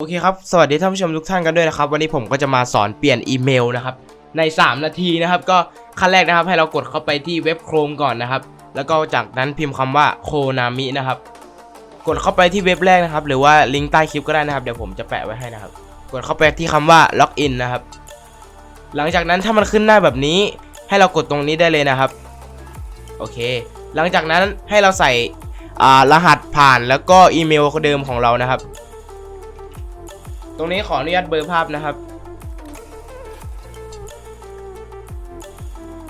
โอเคครับ สวัสดีท่านผู้ชมทุกท่านกันด้วยนะครับ วันนี้ผมก็จะมาสอนเปลี่ยนอีเมลนะครับ ใน 3 นาทีนะครับ ก็ขั้นแรกนะครับ ให้เรากดเข้าไปที่เว็บ Chrome ก่อนนะครับ แล้วก็จากนั้นพิมพ์คำว่าโคนามินะครับ กดเข้าไปที่เว็บแรกนะครับ หรือว่าลิงก์ใต้คลิปก็ได้นะครับ เดี๋ยวผมจะแปะไว้ให้นะครับ กดเข้าไปที่คำว่าล็อกอินนะครับ หลังจากนั้นถ้ามันขึ้นหน้าแบบนี้ ให้เรากดตรงนี้ได้เลยนะครับ โอเค หลังจากนั้นให้เราใส่รหัสผ่านแล้วก็อีเมลเดิมของเรานะครับ ตรงนี้ขออนุญาตเบอร์ภาพนะครับ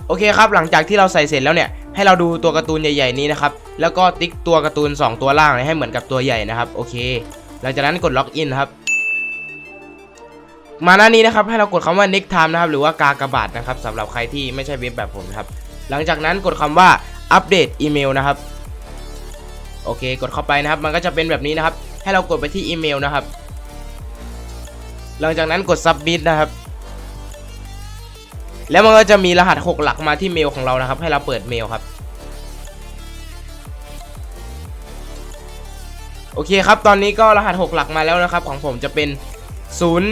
โอเคครับ หลังจากที่เราใส่เสร็จแล้วเนี่ย ให้เราดูตัวการ์ตูนใหญ่ๆนี้นะครับ แล้วก็ติ๊กตัวการ์ตูน 2 ตัวล่างให้เหมือนกับตัวใหญ่นะครับ โอเค หลังจากนั้นกดล็อกอินครับ มาหน้านี้นะครับ ให้เรากดคำว่า next time นะครับ หรือว่ากากบาทนะครับสำหรับใครที่ไม่ใช่เว็บแบบผมครับ หลังจากนั้นกดคำว่าอัปเดตอีเมลนะครับ โอเค กดเข้าไปนะครับ มันก็จะเป็นแบบนี้นะครับ ให้เรากดไปที่อีเมลนะครับ หลังจากนั้นกด submit นะครับ แล้วมันก็จะมีรหัส 6 หลักมาที่เมลของเรานะครับ ให้เราเปิดเมลครับ โอเคครับ ตอนนี้ก็รหัส 6 หลักมาแล้วนะครับ ของผมจะเป็น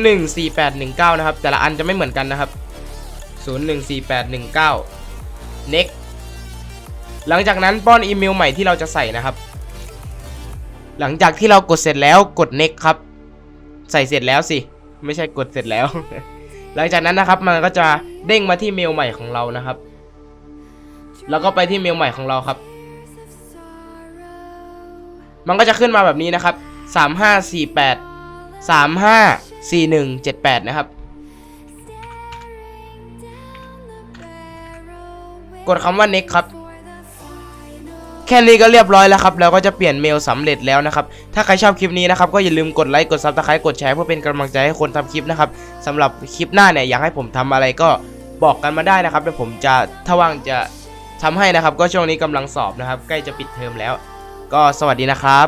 014819 นะครับ แต่ละอันจะไม่เหมือนกันนะครับ 014819 next หลังจากนั้นป้อนอีเมลใหม่ที่เราจะใส่นะครับ หลังจากที่เรากดเสร็จแล้วกด next ครับ ใส่เสร็จแล้วสิ ไม่ใช่กดเสร็จแล้ว หลังจากนั้นนะครับ มันก็จะเด้งมาที่เมลใหม่ของเรานะครับ แล้วก็ไปที่เมลใหม่ของเราครับ มันก็จะขึ้นมาแบบนี้นะครับ 3548 354178 นะครับ กดคำว่า next ครับ แค่นี้ก็เรียบร้อยแล้วครับแล้วก็จะเปลี่ยนเมลสำเร็จแล้วนะครับ ถ้าใครชอบคลิปนี้นะครับก็อย่าลืมกดไลค์กดซับสไครต์กดแชร์เพื่อเป็นกำลังใจให้คนทำคลิปนะครับสำหรับคลิปหน้าเนี่ยอยากให้ผมทำอะไรก็บอกกันมาได้นะครับเดี๋ยวผมจะถ้าว่างจะทำให้นะครับ ก็ช่วงนี้กำลังสอบนะครับ ใกล้จะปิดเทอมแล้ว ก็สวัสดีนะครับ